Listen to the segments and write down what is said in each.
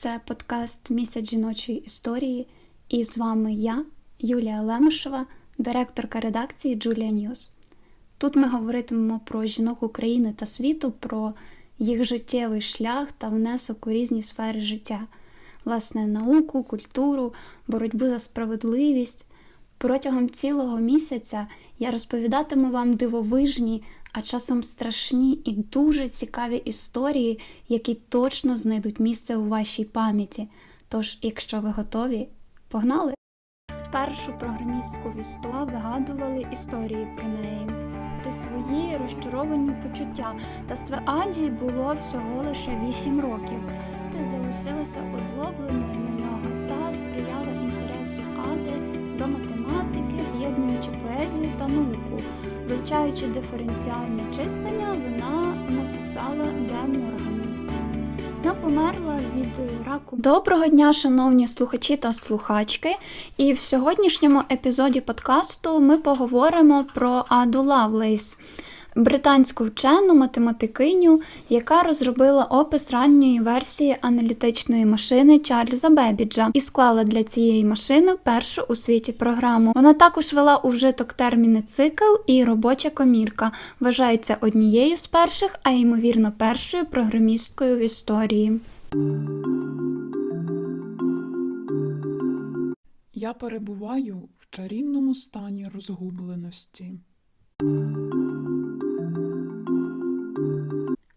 Це подкаст Місяць жіночої історії. І з вами я, Юлія Лемешева, директорка редакції Julia News. Тут ми говоритимемо про жінок України та світу, про їх життєвий шлях та внесок у різні сфери життя, власне, науку, культуру, боротьбу за справедливість. Протягом цілого місяця я розповідатиму вам дивовижні, а часом страшні і дуже цікаві історії, які точно знайдуть місце у вашій пам'яті. Тож, якщо ви готові, погнали! Першу програмістку в ІСТО вигадували історії про неї. Ти свої розчаровані почуття. Та стве Аді було всього лише 8 років. Ти залишилася озлобленою на нього та сприяла інтересу Ади до математики, об'єднуючи поезію та науку. Вивчаючи диференціальне числення, вона написала Де Моргану. Вона померла від раку. Доброго дня, шановні слухачі та слухачки. І в сьогоднішньому епізоді подкасту ми поговоримо про Аду Лавлейс, британську вчену математикиню, яка розробила опис ранньої версії аналітичної машини Чарльза Бебіджа і склала для цієї машини першу у світі програму. Вона також вела у вжиток терміни цикл і робоча комірка. Вважається однією з перших, а ймовірно, першою програмісткою в історії. Я перебуваю в чарівному стані розгубленості.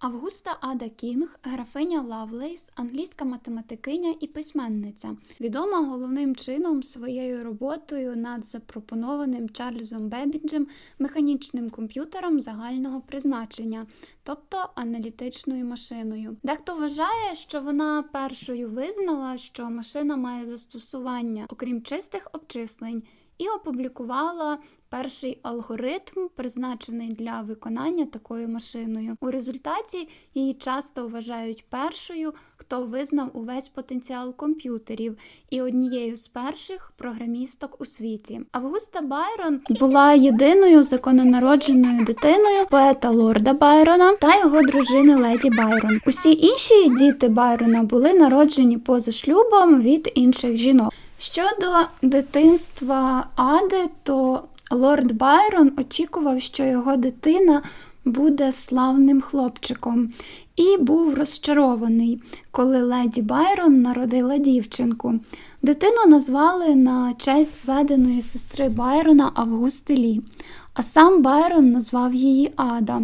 Августа Ада Кінг, графиня Лавлейс, англійська математикиня і письменниця, відома головним чином своєю роботою над запропонованим Чарльзом Бебіджем механічним комп'ютером загального призначення, тобто аналітичною машиною. Дехто вважає, що вона першою визнала, що машина має застосування, окрім чистих обчислень, і опублікувала перший алгоритм, призначений для виконання такою машиною. У результаті її часто вважають першою, хто визнав увесь потенціал комп'ютерів, і однією з перших програмісток у світі. Августа Байрон була єдиною закононародженою дитиною поета Лорда Байрона та його дружини Леді Байрон. Усі інші діти Байрона були народжені поза шлюбом від інших жінок. Щодо дитинства Ади, то лорд Байрон очікував, що його дитина буде славним хлопчиком, і був розчарований, коли леді Байрон народила дівчинку. Дитину назвали на честь зведеної сестри Байрона Августи Лі, а сам Байрон назвав її Ада.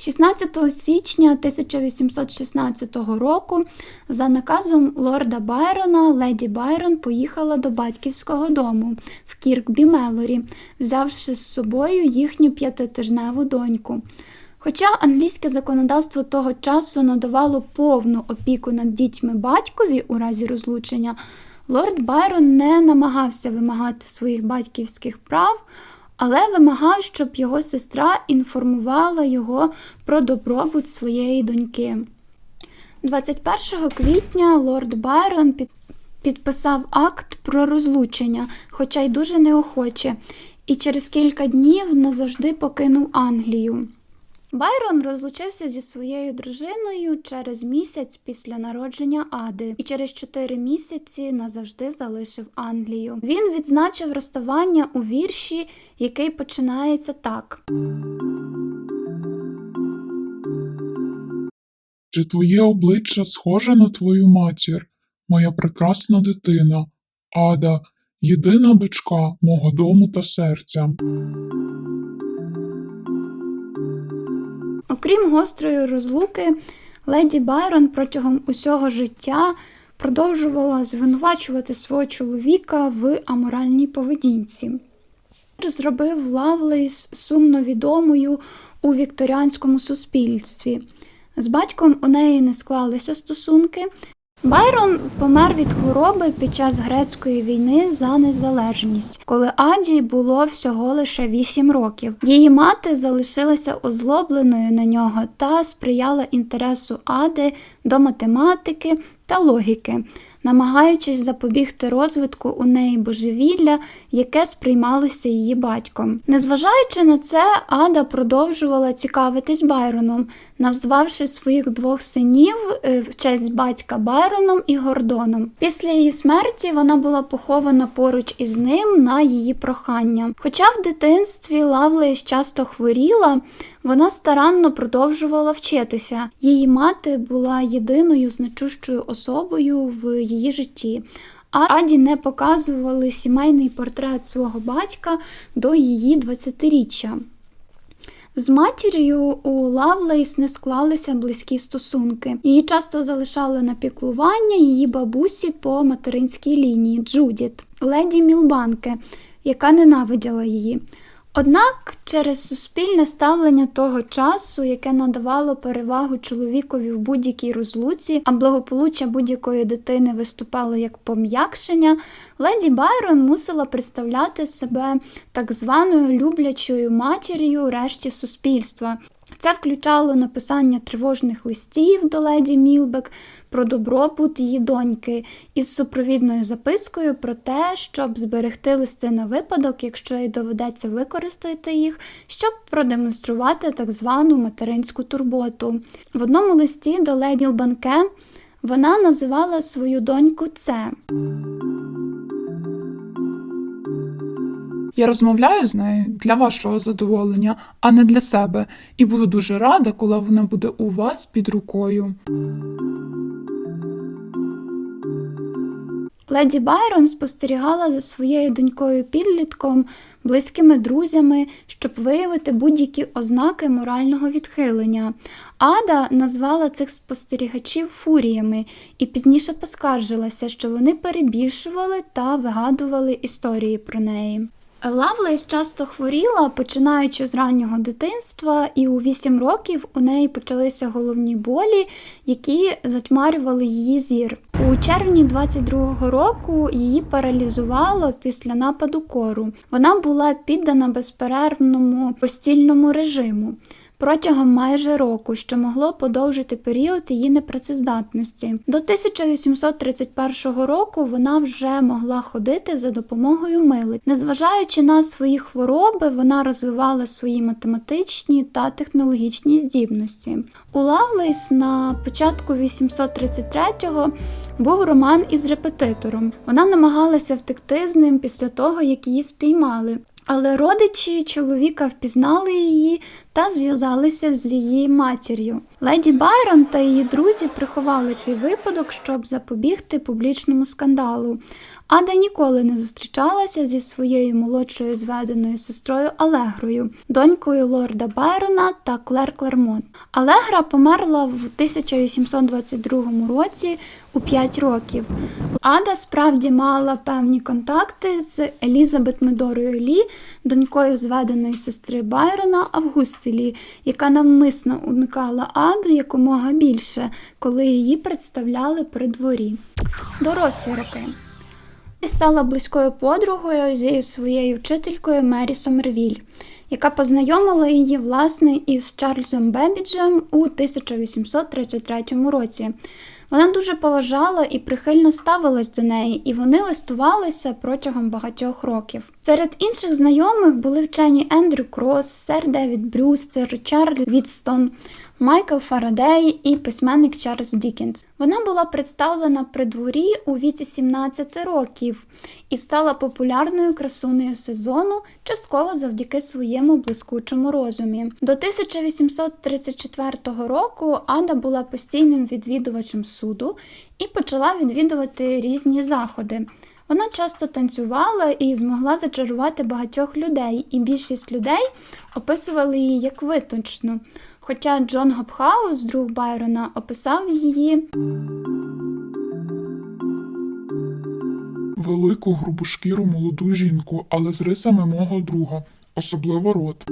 16 січня 1816 року за наказом лорда Байрона леді Байрон поїхала до батьківського дому в Кіркбі Мелорі, взявши з собою їхню п'ятитижневу доньку. Хоча англійське законодавство того часу надавало повну опіку над дітьми батькові у разі розлучення, лорд Байрон не намагався вимагати своїх батьківських прав але вимагав, щоб його сестра інформувала його про добробут своєї доньки. 21 квітня лорд Байрон під... підписав акт про розлучення, хоча й дуже неохоче, і через кілька днів назавжди покинув Англію. Байрон розлучився зі своєю дружиною через місяць після народження Ади і через чотири місяці назавжди залишив Англію. Він відзначив розставання у вірші, який починається так: Чи твоє обличчя схоже на твою матір, моя прекрасна дитина, Ада, єдина бичка мого дому та серця. Окрім гострої розлуки, леді Байрон протягом усього життя продовжувала звинувачувати свого чоловіка в аморальній поведінці. Зробив Лавлейс сумно відомою у вікторіанському суспільстві. З батьком у неї не склалися стосунки. Байрон помер від хвороби під час грецької війни за незалежність, коли Аді було всього лише 8 років. Її мати залишилася озлобленою на нього та сприяла інтересу Ади до математики, та логіки, намагаючись запобігти розвитку у неї божевілля, яке сприймалося її батьком. Незважаючи на це, Ада продовжувала цікавитись Байроном, назвавши своїх двох синів е, в честь батька Байроном і Гордоном. Після її смерті вона була похована поруч із ним на її прохання. Хоча в дитинстві Лавлейс часто хворіла, вона старанно продовжувала вчитися. Її мати була єдиною значущою особою в її житті. А Аді не показували сімейний портрет свого батька до її 20-річчя. З матір'ю у Лавлейс не склалися близькі стосунки. Її часто залишали на піклування її бабусі по материнській лінії Джудіт, леді Мілбанке, яка ненавиділа її. Однак через суспільне ставлення того часу, яке надавало перевагу чоловікові в будь-якій розлуці, а благополуччя будь-якої дитини виступало як пом'якшення, леді Байрон мусила представляти себе так званою люблячою матір'ю решті суспільства. Це включало написання тривожних листів до леді Мілбек про добробут її доньки із супровідною запискою про те, щоб зберегти листи на випадок, якщо їй доведеться використати їх, щоб продемонструвати так звану материнську турботу. В одному листі до леді Банке вона називала свою доньку це. Я розмовляю з нею для вашого задоволення, а не для себе, і буду дуже рада, коли вона буде у вас під рукою. Леді Байрон спостерігала за своєю донькою підлітком, близькими друзями, щоб виявити будь-які ознаки морального відхилення. Ада назвала цих спостерігачів фуріями і пізніше поскаржилася, що вони перебільшували та вигадували історії про неї. Лавлейс часто хворіла, починаючи з раннього дитинства, і у 8 років у неї почалися головні болі, які затьмарювали її зір. У червні 22-го року її паралізувало після нападу кору. Вона була піддана безперервному постільному режиму. Протягом майже року, що могло подовжити період її непрацездатності. До 1831 року вона вже могла ходити за допомогою мили. Незважаючи на свої хвороби, вона розвивала свої математичні та технологічні здібності. У Лавлейс на початку 833-го був роман із репетитором. Вона намагалася втекти з ним після того, як її спіймали. Але родичі чоловіка впізнали її та зв'язалися з її матір'ю. Леді Байрон та її друзі приховали цей випадок, щоб запобігти публічному скандалу. Ада ніколи не зустрічалася зі своєю молодшою зведеною сестрою Алегрою, донькою лорда Байрона та Клер Клермонт. Алегра померла в 1822 році у 5 років. Ада справді мала певні контакти з Елізабет Медорою Лі, донькою зведеної сестри Байрона Августи Лі, яка навмисно уникала Аду якомога більше, коли її представляли при дворі. Дорослі роки. Стала близькою подругою зі своєю вчителькою Мері Сомервіль, яка познайомила її власне із Чарльзом Бебіджем у 1833 році. Вона дуже поважала і прихильно ставилась до неї, і вони листувалися протягом багатьох років. Серед інших знайомих були вчені Ендрю Крос, сер Девід Брюстер, Чарльз Відстон, Майкл Фарадей і письменник Чарльз Дікінс. Вона була представлена при дворі у віці 17 років і стала популярною красунею сезону, частково завдяки своєму блискучому розумі. До 1834 року Ада була постійним відвідувачем суду і почала відвідувати різні заходи. Вона часто танцювала і змогла зачарувати багатьох людей, і більшість людей описували її як витончну. Хоча Джон Гопхаус, друг Байрона, описав її Велику грубошкіру молоду жінку, але з рисами мого друга, особливо рот.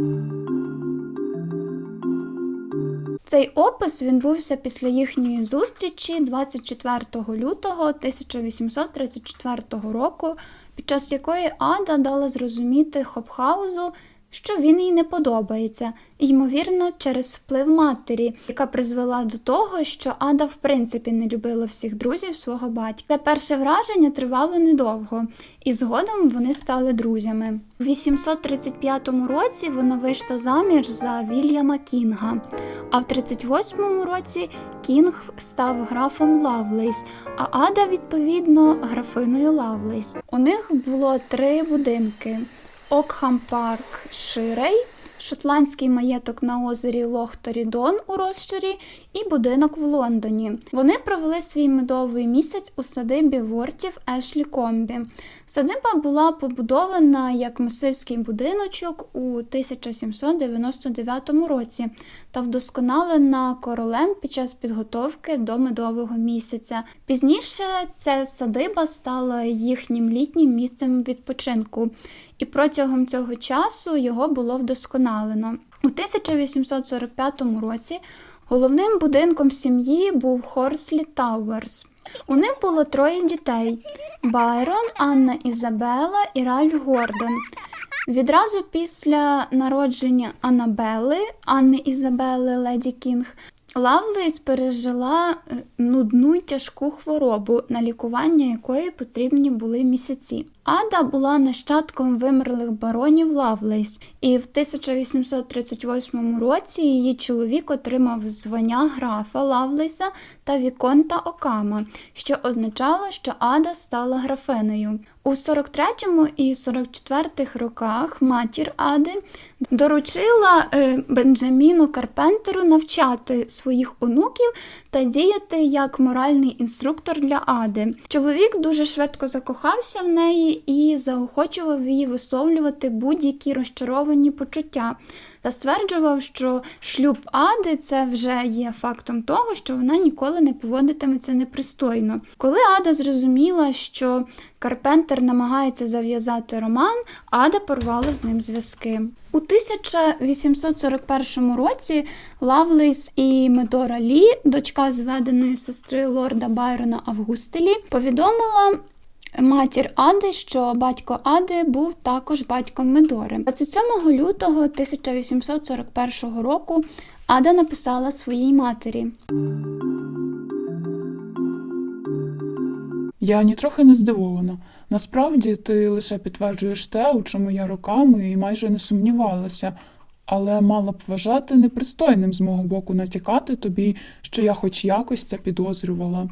Цей опис відбувся після їхньої зустрічі 24 лютого 1834 року, під час якої Ада дала зрозуміти Хопхаузу, що він їй не подобається, ймовірно, через вплив матері, яка призвела до того, що Ада в принципі не любила всіх друзів свого батька. Це перше враження тривало недовго, і згодом вони стали друзями. У 835 році вона вийшла заміж за Вільяма Кінга, а в 38 році Кінг став графом Лавлейс, а Ада, відповідно, графиною Лавлейс. У них було три будинки: Окхам Парк Ширей, шотландський маєток на озері Лох-Торідон у Розчарі і будинок в Лондоні. Вони провели свій медовий місяць у садибі вортів Ешлі Комбі. Садиба була побудована як мисливський будиночок у 1799 році та вдосконалена королем під час підготовки до медового місяця. Пізніше ця садиба стала їхнім літнім місцем відпочинку, і протягом цього часу його було вдосконалено. У 1845 році головним будинком сім'ї був Хорслі Тауерс. У них було троє дітей: Байрон, Анна Ізабела і Ральф Гордон. Відразу після народження Анабели, Анни Ізабели Леді Кінг, Лавлейс пережила е, нудну тяжку хворобу, на лікування якої потрібні були місяці. Ада була нащадком вимерлих баронів Лавлейс, і в 1838 році її чоловік отримав звання графа Лавлейса та Віконта Окама, що означало, що Ада стала графинею. У 43 і 44 роках матір Ади доручила е, Бенджаміну Карпентеру навчати своїх онуків та діяти як моральний інструктор для Ади. Чоловік дуже швидко закохався в неї і заохочував її висловлювати будь-які розчаровані почуття. Та стверджував, що шлюб Ади це вже є фактом того, що вона ніколи не поводитиметься непристойно. Коли Ада зрозуміла, що Карпентер намагається зав'язати роман, Ада порвала з ним зв'язки. У 1841 році Лавлейс і Медора Лі, дочка зведеної сестри лорда Байрона Августелі, повідомила матір Ади, що батько Ади був також батьком Медори. 27 лютого 1841 року Ада написала своїй матері. Я нітрохи не здивована. Насправді ти лише підтверджуєш те, у чому я роками і майже не сумнівалася, але мала б вважати непристойним з мого боку натякати тобі, що я хоч якось це підозрювала.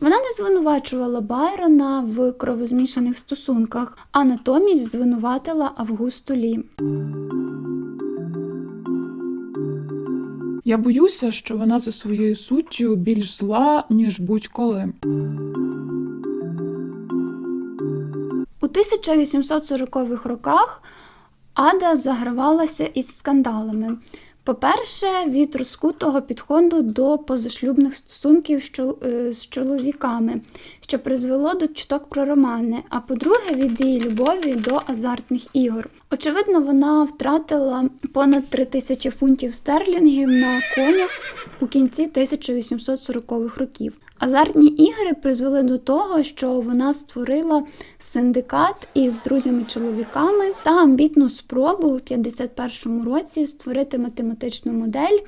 Вона не звинувачувала Байрона в кровозмішаних стосунках, а натомість звинуватила Августу Лі. Я боюся, що вона за своєю суттю більш зла, ніж будь-коли. У 1840-х роках Ада загравалася із скандалами. По-перше, від розкутого підходу до позашлюбних стосунків е, з чоловіками, що призвело до чуток про романи. А по-друге, від її любові до азартних ігор. Очевидно, вона втратила понад 3 тисячі фунтів стерлінгів на конях у кінці 1840-х років. Азартні ігри призвели до того, що вона створила синдикат із друзями-чоловіками та амбітну спробу у 51-му році створити математичну модель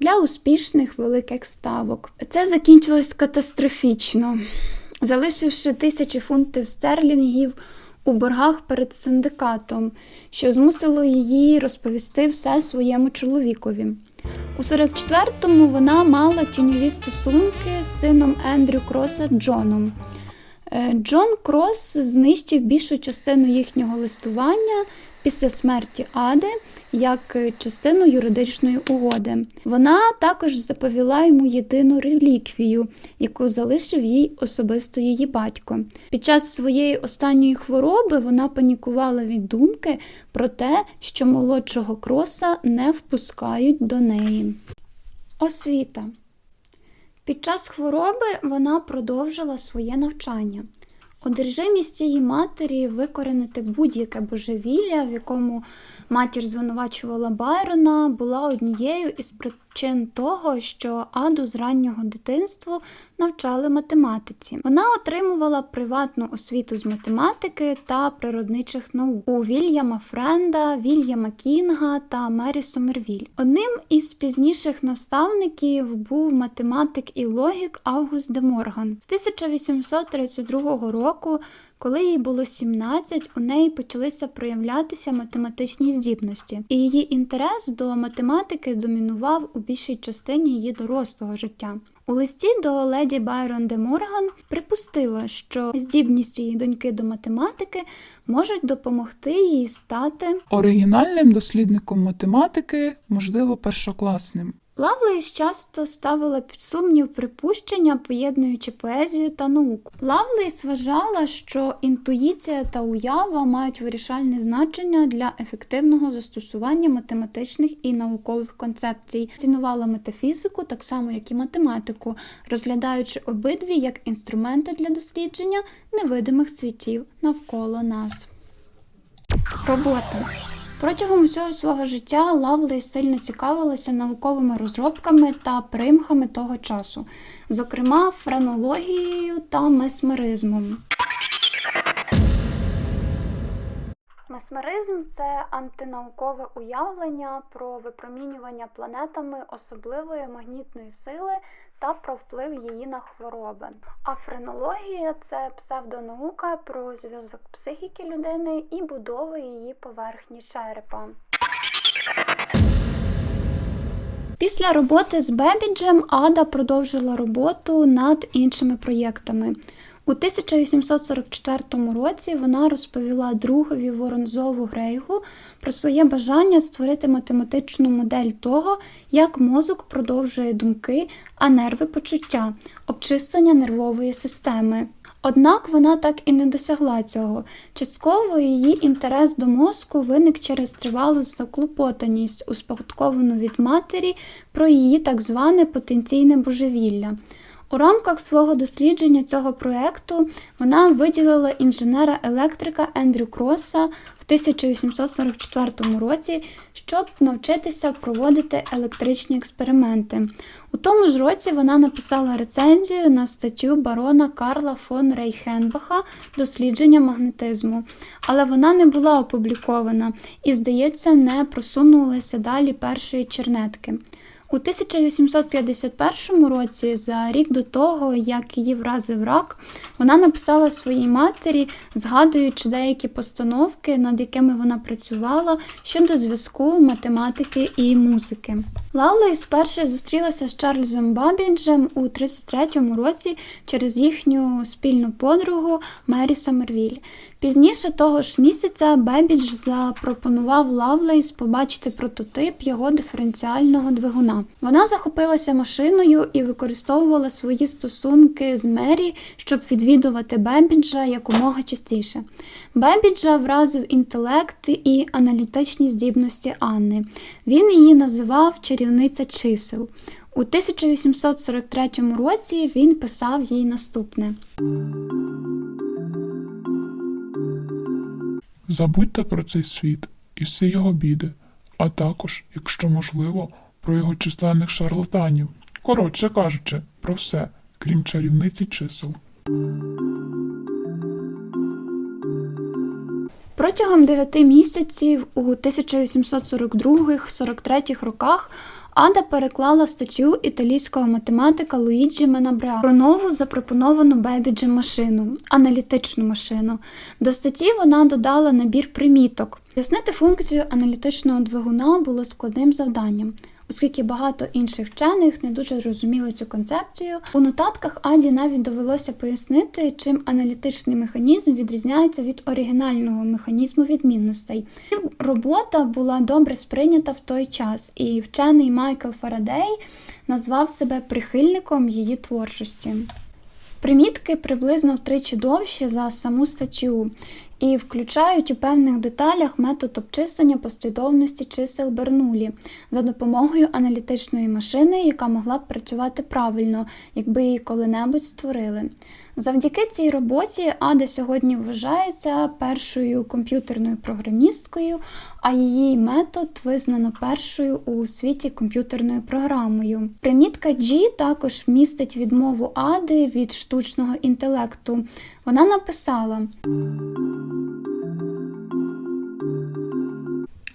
для успішних великих ставок. Це закінчилось катастрофічно, залишивши тисячі фунтів стерлінгів у боргах перед синдикатом, що змусило її розповісти все своєму чоловікові. У 44-му вона мала тіньові стосунки з сином Ендрю Кроса Джоном. Е, Джон Крос знищив більшу частину їхнього листування після смерті Ади як е, частину юридичної угоди. Вона також заповіла йому єдину реліквію, яку залишив їй особисто її батько. Під час своєї останньої хвороби вона панікувала від думки про те, що молодшого кроса не впускають до неї. Освіта. Під час хвороби вона продовжила своє навчання. Одержимість її матері викоренити будь-яке божевілля, в якому матір звинувачувала Байрона, була однією із, причин того, що Аду з раннього дитинства навчали математиці. Вона отримувала приватну освіту з математики та природничих наук у Вільяма Френда, Вільяма Кінга та Мері Сомервіль. Одним із пізніших наставників був математик і логік Август де Морган. З 1832 року коли їй було 17, у неї почалися проявлятися математичні здібності, і її інтерес до математики домінував у більшій частині її дорослого життя. У листі до леді Байрон де Морган припустила, що здібність її доньки до математики можуть допомогти їй стати Оригінальним дослідником математики, можливо, першокласним. Лавлейс часто ставила під сумнів припущення, поєднуючи поезію та науку. Лавлейс вважала, що інтуїція та уява мають вирішальне значення для ефективного застосування математичних і наукових концепцій. Цінувала метафізику так само, як і математику, розглядаючи обидві як інструменти для дослідження невидимих світів навколо нас. Робота Протягом усього свого життя Лавлейс сильно цікавилася науковими розробками та примхами того часу, зокрема френологією та месмеризмом. Месмеризм це антинаукове уявлення про випромінювання планетами особливої магнітної сили та про вплив її на хвороби. А френологія це псевдонаука про зв'язок психіки людини і будови її поверхні черепа. Після роботи з Бебіджем Ада продовжила роботу над іншими проєктами. У 1844 році вона розповіла другові Воронзову Грейгу про своє бажання створити математичну модель того, як мозок продовжує думки, а нерви почуття, обчислення нервової системи. Однак вона так і не досягла цього. Частково її інтерес до мозку виник через тривалу заклопотаність, успадковану від матері про її так зване потенційне божевілля. У рамках свого дослідження цього проєкту вона виділила інженера-електрика Ендрю Кроса в 1844 році, щоб навчитися проводити електричні експерименти. У тому ж році вона написала рецензію на статтю барона Карла фон Рейхенбаха Дослідження магнетизму, але вона не була опублікована і, здається, не просунулася далі першої чернетки. У 1851 році, за рік до того, як її вразив рак, вона написала своїй матері, згадуючи деякі постановки, над якими вона працювала щодо зв'язку математики і музики. Лавлейс вперше зустрілася з Чарльзом Бабіджем у 33-му році через їхню спільну подругу Мері Саммервіль. Пізніше того ж місяця Бебідж запропонував Лавлейс побачити прототип його диференціального двигуна. Вона захопилася машиною і використовувала свої стосунки з Мері, щоб відвідувати Бебіджа якомога частіше. Бебіджа вразив інтелект і аналітичні здібності Анни. Він її називав чарівниця чисел. У 1843 році він писав їй наступне. Забудьте про цей світ і всі його біди, а також, якщо можливо, про його численних шарлатанів. Коротше кажучи, про все, крім чарівниці чисел. Протягом 9 місяців у 1842-43 роках Ада переклала статтю італійського математика Луїджі Менабра про нову запропоновану бебіджі машину, аналітичну машину. До статті вона додала набір приміток. Пояснити функцію аналітичного двигуна було складним завданням. Оскільки багато інших вчених не дуже розуміли цю концепцію, у нотатках Аді навіть довелося пояснити, чим аналітичний механізм відрізняється від оригінального механізму відмінностей. Робота була добре сприйнята в той час, і вчений Майкл Фарадей назвав себе прихильником її творчості. Примітки приблизно втричі довші за саму статтю, і включають у певних деталях метод обчислення послідовності чисел Бернулі за допомогою аналітичної машини, яка могла б працювати правильно, якби її коли-небудь створили. Завдяки цій роботі Ада сьогодні вважається першою комп'ютерною програмісткою, а її метод визнано першою у світі комп'ютерною програмою. Примітка G також містить відмову Ади від штучного інтелекту. Вона написала.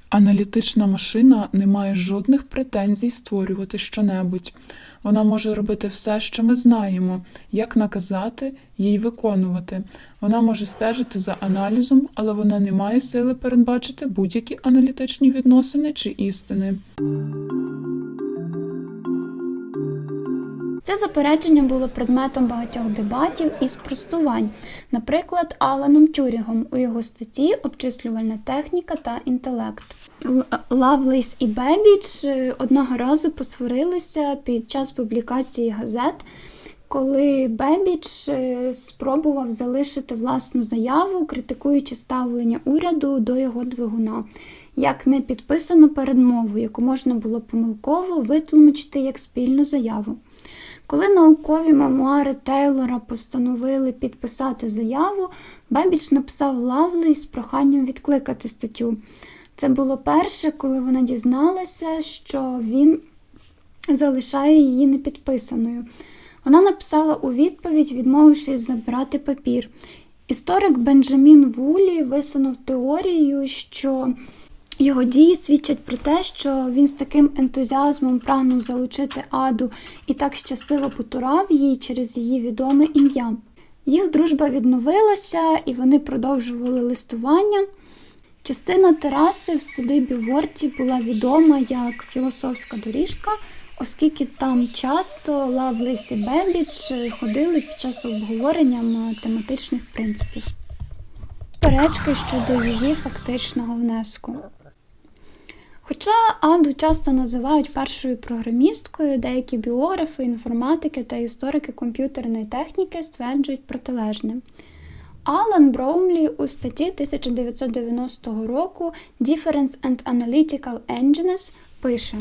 Аналітична машина не має жодних претензій створювати щонебудь. Вона може робити все, що ми знаємо, як наказати їй виконувати. Вона може стежити за аналізом, але вона не має сили передбачити будь-які аналітичні відносини чи істини. Це заперечення було предметом багатьох дебатів і спростувань, наприклад, Аланом Тюрінгом у його статті Обчислювальна техніка та інтелект. Лавлейс і Бебіч одного разу посварилися під час публікації газет, коли Бебіч е, спробував залишити власну заяву, критикуючи ставлення уряду до його двигуна, як не підписану передмову, яку можна було помилково витлумачити як спільну заяву. Коли наукові мемуари Тейлора постановили підписати заяву, Бебіч написав Лавлей з проханням відкликати статтю. Це було перше, коли вона дізналася, що він залишає її непідписаною. Вона написала у відповідь, відмовившись забирати папір. Історик Бенджамін Вулі висунув теорію, що його дії свідчать про те, що він з таким ентузіазмом прагнув залучити Аду і так щасливо потурав їй через її відоме ім'я. Їх дружба відновилася, і вони продовжували листування. Частина тераси в садибі Ворті була відома як філософська доріжка, оскільки там часто Лавлес і Бебіч ходили під час обговорення математичних принципів. Перечки щодо її фактичного внеску. Хоча Аду часто називають першою програмісткою, деякі біографи, інформатики та історики комп'ютерної техніки стверджують протилежне. Алан Броумлі у статті 1990 року Difference and Analytical Engines пише.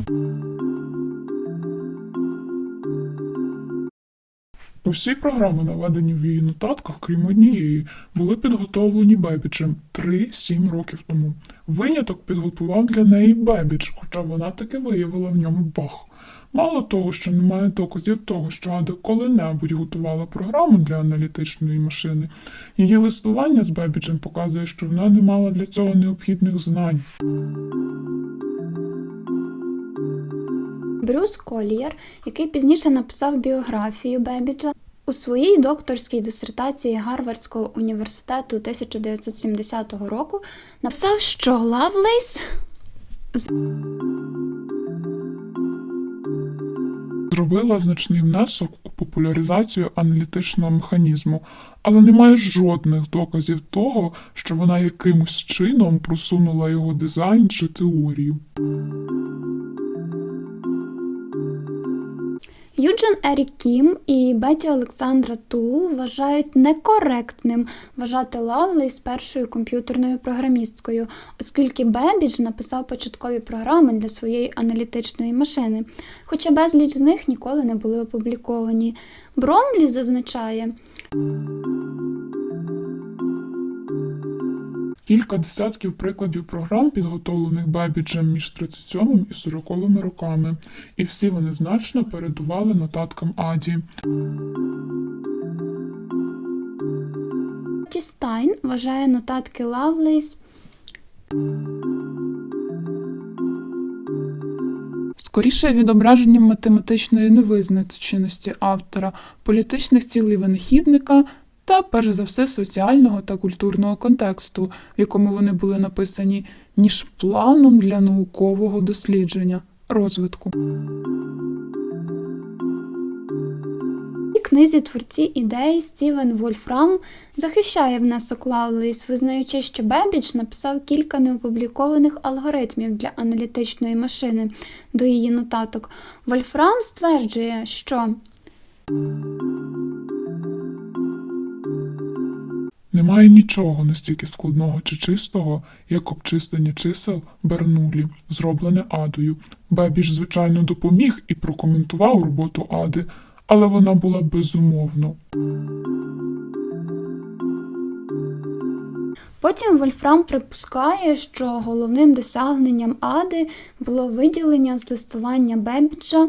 Усі програми, наведені в її нотатках, крім однієї, були підготовлені Бебічем 3-7 років тому. Виняток підготував для неї Бебіч, хоча вона таки виявила в ньому баг. Мало того, що немає доказів того, що Ада коли-небудь готувала програму для аналітичної машини, її листування з Бебіджем показує, що вона не мала для цього необхідних знань. Брюс Колієр, який пізніше написав біографію Бебіджа, у своїй докторській дисертації Гарвардського університету 1970 року написав, що Лавлейс зробила значний внесок у популяризацію аналітичного механізму, але немає жодних доказів того, що вона якимось чином просунула його дизайн чи теорію. Юджин Ерік Кім і Беті Олександра Тул вважають некоректним вважати Лавлейс першою комп'ютерною програмісткою, оскільки Бебідж написав початкові програми для своєї аналітичної машини, хоча безліч з них ніколи не були опубліковані. Бромлі зазначає, Кілька десятків прикладів програм, підготовлених Бебіджем між 37 і 40 роками, і всі вони значно передували нотаткам Аді. Стайн вважає нотатки Лавлейс Скоріше відображенням математичної невизначеності автора, політичних цілей винахідника та, перш за все, соціального та культурного контексту, в якому вони були написані, ніж планом для наукового дослідження, розвитку. Книзі творці ідей Стівен Вольфрам захищає внесок Лавлейс, визнаючи, що Бебіч написав кілька неопублікованих алгоритмів для аналітичної машини до її нотаток. Вольфрам стверджує, що Немає нічого настільки складного чи чистого, як обчислення чисел Бернулі, зроблене Адою. Бебіж, звичайно, допоміг і прокоментував роботу Ади, але вона була безумовно. Потім Вольфрам припускає, що головним досягненням Ади було виділення з листування Бебіджа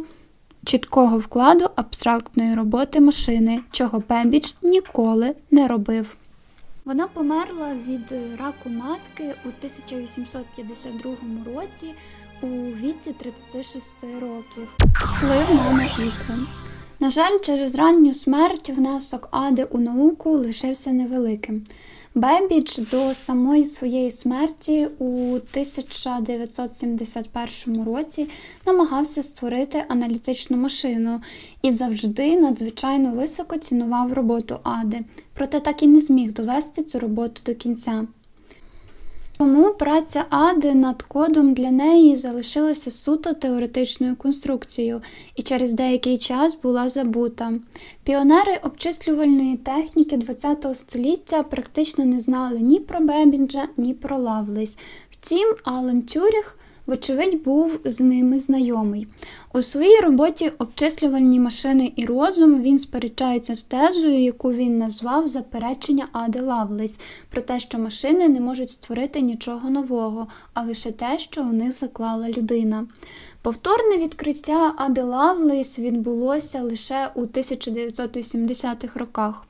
чіткого вкладу абстрактної роботи машини, чого Бебідж ніколи не робив. Вона померла від раку матки у 1852 році у віці 36 років. Вплив на науку. На жаль, через ранню смерть внесок Ади у науку лишився невеликим. Бебідж до самої своєї смерті у 1971 році намагався створити аналітичну машину і завжди надзвичайно високо цінував роботу Ади, проте так і не зміг довести цю роботу до кінця. Тому праця Ади над кодом для неї залишилася суто теоретичною конструкцією і через деякий час була забута. Піонери обчислювальної техніки ХХ століття практично не знали ні про Бебінджа, ні про Лавлейс. Втім, Алан Тюріх, вочевидь, був з ними знайомий. У своїй роботі обчислювальні машини і розум він сперечається з тезою, яку він назвав заперечення Ади Лавлейс, про те, що машини не можуть створити нічого нового, а лише те, що у них заклала людина. Повторне відкриття Ади Лавлейс відбулося лише у 1980-х роках.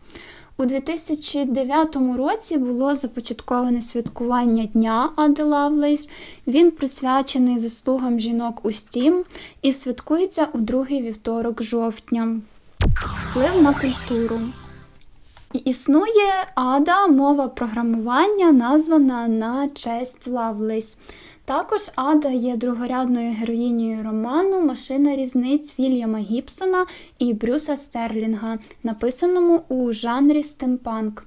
У 2009 році було започатковане святкування Дня Ади Лавлейс. Він присвячений заслугам жінок у STEAM і святкується у другий вівторок жовтня. Вплив на культуру. Існує ада, мова програмування, названа на честь Лавлейс. Також Ада є другорядною героїнею роману Машина різниць Вільяма Гібсона і Брюса Стерлінга, написаному у жанрі стемпанк.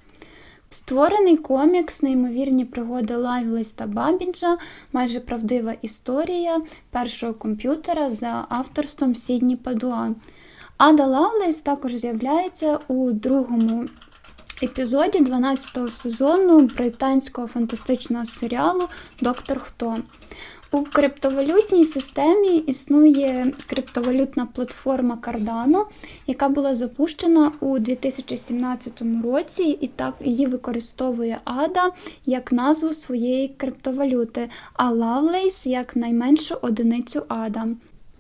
Створений комікс, неймовірні пригоди Лайвлес та Бабіджа, майже правдива історія першого комп'ютера за авторством Сідні Падуа. Ада Лавлейс також з'являється у другому епізоді 12-го сезону британського фантастичного серіалу Доктор Хто. У криптовалютній системі існує криптовалютна платформа Cardano, яка була запущена у 2017 році, і так її використовує ADA як назву своєї криптовалюти, а Lovelace як найменшу одиницю ADA.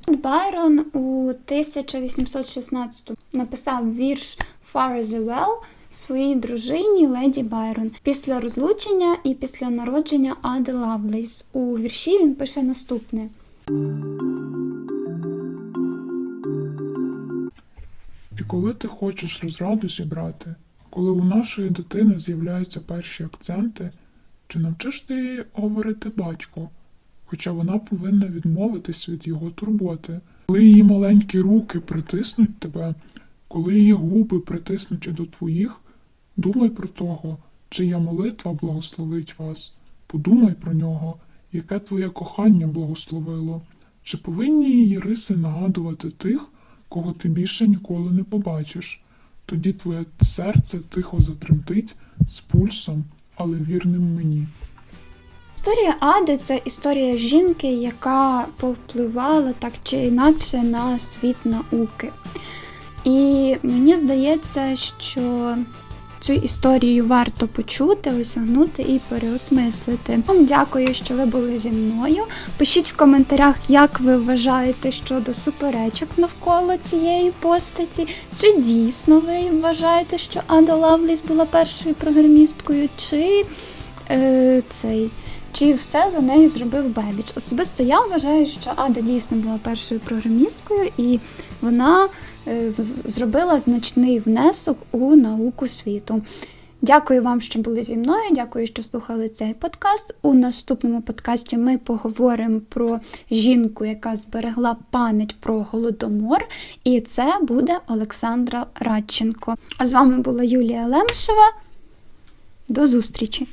Байрон у 1816 написав вірш Far as a Well своїй дружині Леді Байрон після розлучення і після народження Ади Лавлейс. У вірші він пише наступне. І коли ти хочеш розраду зібрати, коли у нашої дитини з'являються перші акценти, чи навчиш ти її говорити батько, хоча вона повинна відмовитись від його турботи, коли її маленькі руки притиснуть тебе, коли її губи притиснуті до твоїх, думай про того, чия молитва благословить вас. Подумай про нього, яке твоє кохання благословило. Чи повинні її риси нагадувати тих, кого ти більше ніколи не побачиш? Тоді твоє серце тихо затремтить з пульсом, але вірним мені. Історія Ади це історія жінки, яка повпливала так чи інакше на світ науки. І мені здається, що цю історію варто почути, осягнути і переосмислити. Вам дякую, що ви були зі мною. Пишіть в коментарях, як ви вважаєте щодо суперечок навколо цієї постаті. Чи дійсно ви вважаєте, що Ада Лавліс була першою програмісткою, чи е, цей. Чи все за неї зробив Бебіч? Особисто я вважаю, що Ада дійсно була першою програмісткою, і вона зробила значний внесок у науку світу. Дякую вам, що були зі мною. Дякую, що слухали цей подкаст. У наступному подкасті ми поговоримо про жінку, яка зберегла пам'ять про голодомор, і це буде Олександра Радченко. А з вами була Юлія Лемшева. До зустрічі!